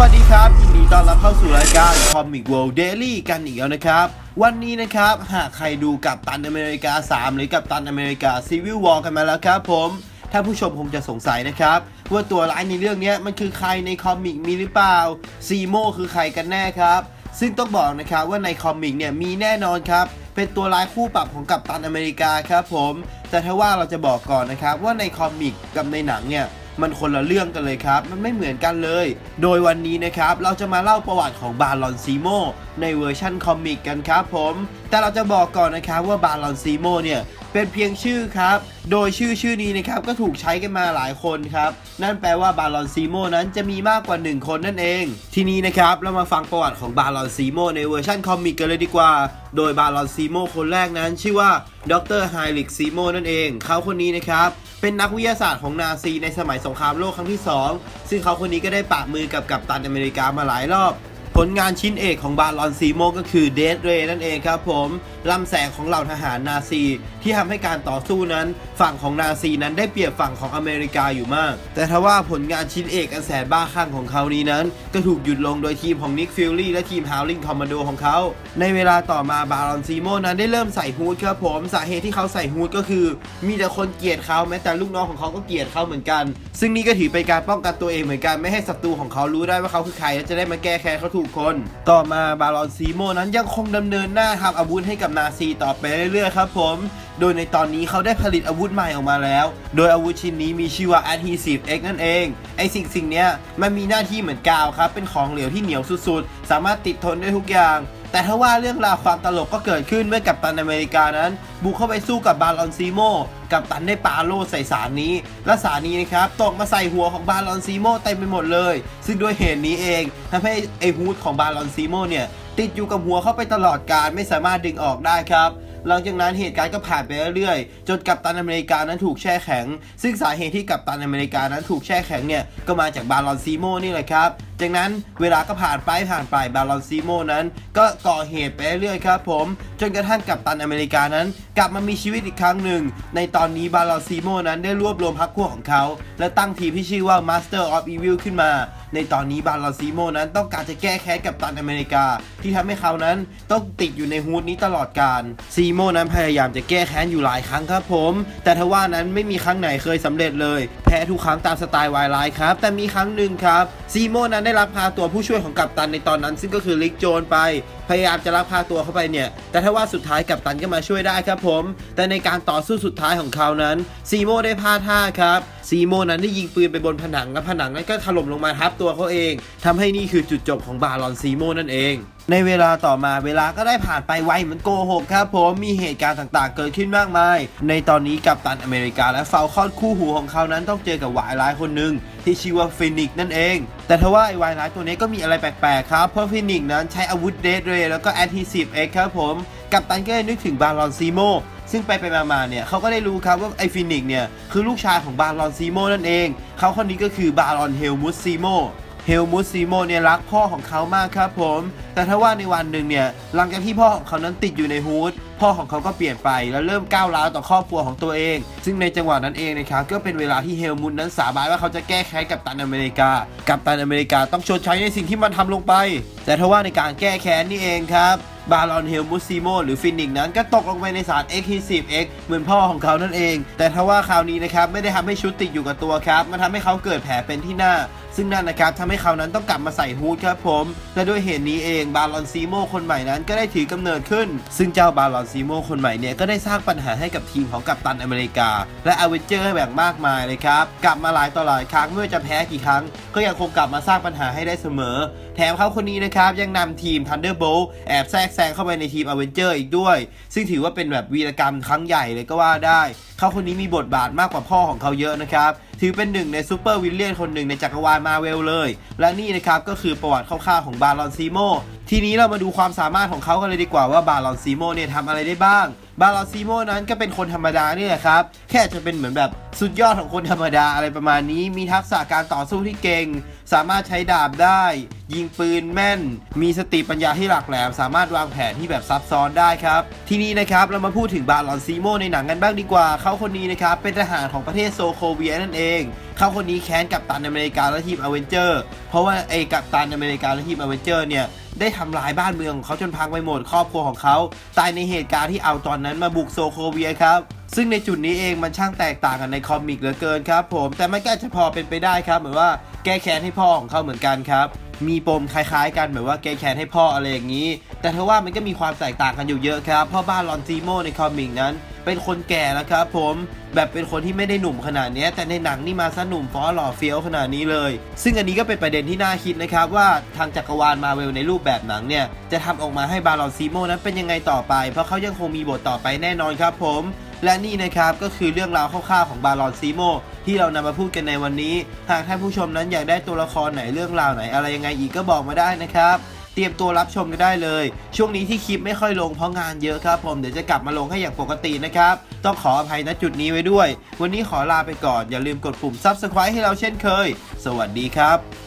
วัสดีครับยินดีต้อนรับเข้าสู่รายการ Comic World Daily กันอีกแล้วนะครับ วันนี้นะครับ หากใครดูกับตันอเมริกา 3 หรือกับตันอเมริกา Civil War กันมาแล้วครับผมถ้าผู้ชมคงจะสงสัยนะครับ ว่าตัวร้ายในเรื่องนี้มันคือใครในคอมิกมีหรือเปล่าซีโมคือใครกันแน่ครับ ซึ่งต้องบอกนะครับว่าในคอมิกเนี่ยมีแน่นอนครับเป็นตัวร้ายคู่ปรับของกัปตันอเมริกาครับผม แต่ถ้าว่าเราจะบอกก่อนนะครับว่าในคอมิกกับในหนังเนี่ย มันคนละเรื่องกันเลยครับ มันไม่เหมือนกันเลย โดยวันนี้นะครับ เราจะมาเล่าประวัติของบาลอนซีโมในเวอร์ชั่นคอมิกกันครับผม แต่เราจะบอกก่อนนะครับว่าบาลอนซีโมเนี่ยเป็นเพียงชื่อครับ โดยชื่อชื่อนี้นะครับก็ถูกใช้กันมาหลายคนครับ นั่นแปลว่าบาลอนซีโมนั้นจะมีมากกว่า 1 คนนั่นเอง ทีนี้นะครับเรามาฟังประวัติของบาลอนซีโมในเวอร์ชันคอมิกกันเลยดีกว่า โดยบาลอนซีโมคนแรกนั้น ชื่อว่าดรไฮลิกซีโมนั่นเอง เขาคนนี้นะครับ เป็นนักวิทยาศาสตร์ของนาซีในสมัยสงครามโลกครั้งที่ 2 ซึ่งเขาคนนี้ก็ได้ปะมือกับกัปตันอเมริกามาหลายรอบ ผลงานชิ้นเอกของบาลอนซีโมก็คือเดดเรนั่นเองครับผมลำแสงของเหล่าทหารนาซี ที่ทำให้การต่อสู้นั้น ฝั่งของนาซีนั้นได้เปรียบฝั่งของอเมริกาอยู่มาก แต่ทว่าผลงานชิ้นเอกอันแสนบ้าคลั่งของเขานี้นั้น ก็ถูกหยุดลงโดยทีมของนิกฟิลลี่และทีมฮาวลิงคอมมานโดของเขา ในเวลาต่อมาบาลอนซีโมนั้นได้เริ่มใส่ฮูดครับผมสาเหตุที่เขาใส่ฮูดก็คือ มีแต่คนเกลียดเขาแม้แต่ลูกน้องของเขาก็เกลียดเขาเหมือนกัน ซึ่งนี่ก็ถือเป็นการป้องกันตัวเองเหมือนกันไม่ให้ศัตรูของเขารู้ได้ว่าเขาคือใครและจะได้มาแก้แค้นเขาถูกคนต่อมาบาลอนซีโมนั้นยังคงดำเนินหน้าทำอาวุธให้กับนาซีต่อไปเรื่อยๆครับผม โดยในตอนนี้เขาได้ผลิตอาวุธใหม่ออกมาแล้ว โดยอาวุธชิ้นนี้มีชื่อว่า Adhesive X นั่นเอง ไอสิ่งสิ่งนี้มันมีหน้าที่เหมือนกาวครับ เป็นของเหลวที่เหนียวสุดๆ สามารถติดทนได้ทุกอย่าง แต่ถ้าว่าเรื่องราวความตลกก็เกิดขึ้นเมื่อกัปตันอเมริกานั้น บุกเข้าไปสู้กับบาลอนซีโมกัปตันได้ปาโลใส่สารนี้ และสารนี้นะครับตกมาใส่หัวของบาลอนซีโมเต็มไปหมดเลย ซึ่งด้วยเหตุนี้เองทำให้ไอฮูดของบาลอนซีโมเนี่ยติดอยู่กับหัวเข้าไปตลอดการไม่สามารถดึงออกได้ครับหลังจากนั้นเหตุการณ์ก็ผ่านไปเรื่อยๆ จนกัปตันอเมริกานั้นถูกแช่แข็ง ซึ่งสาเหตุที่กัปตันอเมริกานั้นถูกแช่แข็งเนี่ยก็มาจากบาลอนซีโมนี่แหละครับ จากนั้นเวลาก็ผ่านไปผ่านไปบาลอนซีโมนั้น ก็ก่อเหตุไปเรื่อยครับผม จนกระทั่งกัปตันอเมริกานั้น กลับมามีชีวิตอีกครั้งหนึ่ง ในตอนนี้บาลอนซีโมนั้นได้รวบรวมพรรคพวกของเขา และตั้งทีมที่ชื่อว่า Master of Evil ขึ้นมา ในตอนนี้บาลอนซีโมนั้นต้องการจะแก้แค้นกับตันอเมริกา ที่ทำให้เขานั้นต้องติดอยู่ในฮูดนี้ตลอดกาลซีโมนั้นพยายามจะแก้แค้นอยู่หลายครั้งครับผม แต่ทว่านั้นไม่มีครั้งไหนเคยสำเร็จเลยแพ้ทุกครั้งตามสไตล์วายไลท์ครับ แต่มีครั้งหนึ่งครับซีโมนั้นได้รับพาตัวผู้ช่วยของกัปตันในตอนนั้น ซึ่งก็คือลิกโจนไปพยายามจะลักพาตัวเข้าไปเนี่ย แต่ถ้าว่าสุดท้ายกัปตันก็มาช่วยได้ครับผม แต่ในการต่อสู้สุดท้ายของเขานั้นซีโมได้พลาดท่าครับซีโมนั้นได้ยิงปืนไปบนผนังและผนังนั้นก็ถล่มลงมาทับตัวเขาเองทำให้นี่คือจุดจบของบาลอนซีโมนั่นเองในเวลาต่อมาเวลาก็ได้ผ่านไปไวเหมือนโกหกครับผมมีเหตุการณ์ต่างๆ เกิดขึ้นมากมาย ในตอนนี้กัปตันอเมริกาและฟาลคอนคู่หูของเขานั้นต้องเจอกับวายร้ายคนหนึ่ง ที่ชื่อว่าฟินิกนั่นเอง แต่ทว่าไอ้วายร้ายตัวนี้ก็มีอะไรแปลกๆครับ เพราะฟินิกนั้นใช้อาวุธเดดเรย์แล้วก็แอนทีซีฟเอ็กครับผม กับตันก็เลยนึกถึงบาลอนซีโมซึ่งไปไปมาๆเนี่ยเขาก็ได้รู้ครับว่าไอฟินิกเนี่ยคือลูกชายของบาลอนซีโมนั่นเองเขาคนนี้ก็คือบาลอนเฮลมุสซีโม เฮลมุสซีโมเนี่ยรักพ่อของเขามากครับผม แต่ถ้าว่าในวันหนึ่งเนี่ยหลังจากที่พ่อของเขานั้นติดอยู่ในฮูดพ่อของเขาก็เปลี่ยนไปแล้วเริ่มก้าวร้าวต่อครอบครัวของตัวเอง ซึ่งในจังหวะนั้นเองนะครับก็เป็นเวลาที่เฮลมุสนั้นสาบานว่าเขาจะแก้แค้นกับตันอเมริกา กับตันอเมริกาต้องชดใช้ในสิ่งที่มันทำลงไป แต่ถ้าว่าในการแก้แค้นนี่เองครับบาลอนเฮลมุสซิโมหรือฟินิกนั้นก็ตกลงไปในสาร x 1 0 x เหมือนพ่อของเขานั่นเอง แต่ทว่าคราวนี้นะครับไม่ได้ทำให้ชุดติดอยู่กับตัวครับ มันทำให้เขาเกิดแผลเป็นที่หน้า ซึ่งนั่นนะครับทำให้เขานั้นต้องกลับมาใส่ฮูดครับผม และด้วยเหตุนี้เองบาลอนซีโมคนใหม่นั้นก็ได้ถือกำเนิดขึ้น ซึ่งเจ้าบาลอนซีโมคนใหม่เนี่ยก็ได้สร้างปัญหาให้กับทีมของกัปตันอเมริกา และอเวนเจอร์แบบมากมายเลยครับ กลับมาหลายต่อหลายครั้งไม่ว่าจะแพ้กี่ครั้ง ก็ยังคงกลับมาสร้างปัญหาให้ได้เสมอ แถมเขาคนนี้นะครับยังนำทีม Thunderbolt แอบแทรกแซงเข้าไปในทีม a v e n g e r อีกด้วย ซึ่งถือว่าเป็นแบบวีรกรรมครั้งใหญ่เลยก็ว่าได้ เขาคนนี้มีบทบาทมากกว่าพ่อของเขาเยอะนะครับ ถือเป็นหนึ่งในซูเปอร์วิลเลียนคนหนึ่งในจักรวาลมาเวลเลย และนี่นะครับก็คือประวัติคร่าวๆของบาลอนซีโมทีนี้เรามาดูความสามารถของเขากันเลยดีกว่าว่าบาลอนซีโมเนี่ยทำอะไรได้บ้าง บาลอนซีโมนั้นก็เป็นคนธรรมดานี่แหละครับ แค่จะเป็นเหมือนแบบ สุดยอดของคนธรรมดาอะไรประมาณนี้ มีทักษะการต่อสู้ที่เก่ง สามารถใช้ดาบได้ ยิงปืนแม่น มีสติปัญญาที่หลักแหลม สามารถวางแผนที่แบบซับซ้อนได้ครับ ทีนี้นะครับเรามาพูดถึงบาลอนซีโมในหนังกันบ้างดีกว่า เขาคนนี้นะครับ เป็นทหารของประเทศโซโคเวียนั่นเอง เขาคนนี้แค้นกับตันอเมริกาและทีมอเวนเจอร์ เพราะว่าไอ้กับตันอเมริกาและทีมอเวนเจอร์เนี่ยได้ทำลายบ้านเมืองของเขาจนพังไปหมดครอบครัวของเขา ตายในเหตุการณ์ที่เอาตอนนั้นมาบุกโซโคเวียครับ ซึ่งในจุดนี้เองมันช่างแตกต่างกันในคอมิกเหลือเกินครับผมแต่มันก็อาจะพอเป็นไปได้ครับ เหมือนว่าแก้แค้นให้พ่อของเขาเหมือนกันครับ มีปมคล้ายๆ กันแบบว่าแก้แค้นให้พ่ออะไรอย่างนี้ แต่เทว่ามันก็มีความแตกต่างกันอยู่เยอะครับพราะบ้านลอนซีโมในคอมิกนั้น เป็นคนแก่แล้วครับผมแบบเป็นคนที่ไม่ได้หนุ่มขนาดนี้แต่ในหนังนี่มาซะหนุ่มฟ้อหล่อเฟี้ยวขนาดนี้เลย ซึ่งอันนี้ก็เป็นประเด็นที่น่าคิดนะครับว่าทางจักรวาลมาเวลในรูปแบบหนังเนี่ยจะทำออกมาให้บาลอนซีโมนั้นเป็นยังไงต่อไป เพราะเขายังคงมีบทต่อไปแน่นอนครับผม และนี่นะครับก็คือเรื่องราวคร่าวๆของบาลอนซีโมที่เรานำมาพูดกันในวันนี้ หากท่านผู้ชมนั้นอยากได้ตัวละครไหนเรื่องราวไหนอะไรยังไงอีกก็บอกมาได้นะครับเตรียมตัวรับชมกันได้เลย ช่วงนี้ที่คลิปไม่ค่อยลงเพราะงานเยอะครับผมเดี๋ยวจะกลับมาลงให้อย่างปกตินะครับ ต้องขออภัยณจุดนี้ไว้ด้วย วันนี้ขอลาไปก่อนอย่าลืมกดปุ่ม subscribe ให้เราเช่นเคย สวัสดีครับ